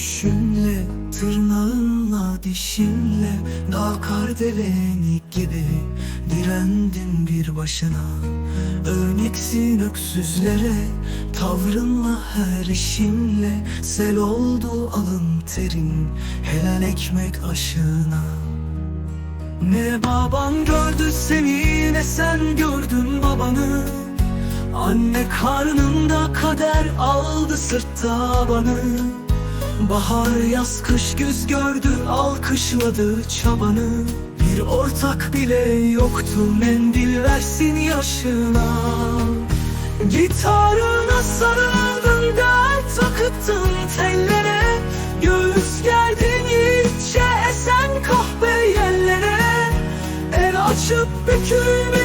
Gülüşünle, tırnağınla, dişinle Dağ kardeleni gibi direndin bir başına. Örneksin öksüzlere, tavrınla her işinle Sel oldu alın terin, helal ekmek aşığına. Ne baban gördü seni, ne sen gördün babanı. Anne karnında kader aldı sırt tabanı Bahar yaz kış güz gördü alkışladı çabanı. Bir ortak bile yoktu mendil versin yaşına. Gitarına sarıldın dert takıttın tellere. Göğüs gerdin yiğitçe esen kahpe yerlere. El açıp bükülmedin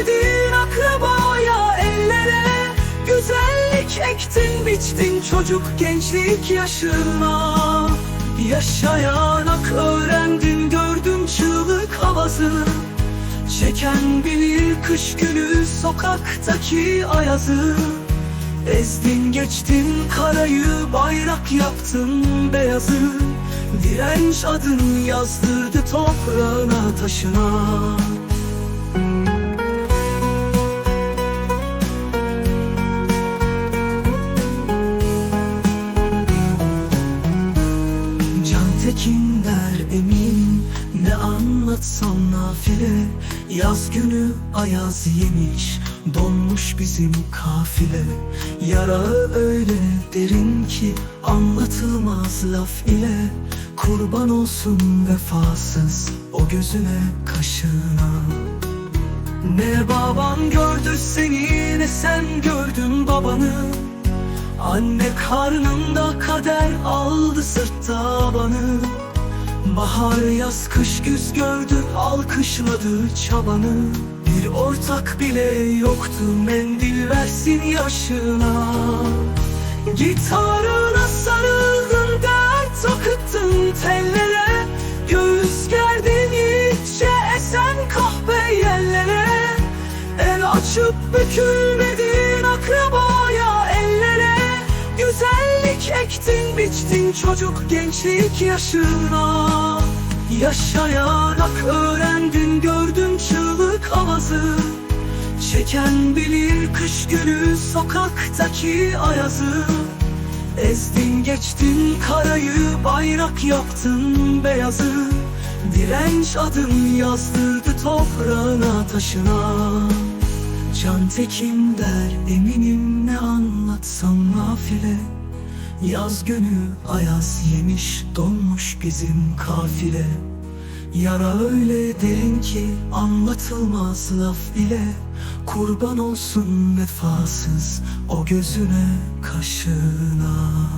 ektin biçtin çocuk gençlik yaşına. Yaşayanak öğrendin gördün çığlık havasını Çeken bilir kış günü sokaktaki ayazı. Ezdin geçtin karayı bayrak yaptın beyazı. Direnç adın yazdırdı toprağına taşına Can Tekin der eminim Ne anlatsam nafile. Yaz günü ayaz yemiş Donmuş bizim kafile. Yara öyle derin ki Anlatılmaz laf ile. Kurban olsun vefasız O gözüne kaşına. Ne baban gördü seni Ne sen gördün babanı Anne karnında kader aldı sırt tabanı Bahar yaz kış güz gördü alkışladı çabanı. Bir ortak bile yoktu mendil versin yaşına. Gitarına sarıldın dert takıttın tellere. Göğüs gerdin yiğitçe esen kahpe yerlere. El açıp bükülmedin ektin biçtin çocuk gençlik yaşına. Yaşayarak öğrendin gördün çığlık avazı. Çeken bilir kış günü sokaktaki ayazı. Ezdin geçtin karayı bayrak yaptın beyazı. Direnç adın yazdırdı toprağına taşına. Can Tekin der eminim ne anlatsam nafile Yaz günü ayaz yemiş donmuş bizim kafile. Yara öyle derin ki anlatılmaz laf ile Kurban olsun vefasız o gözüne kaşına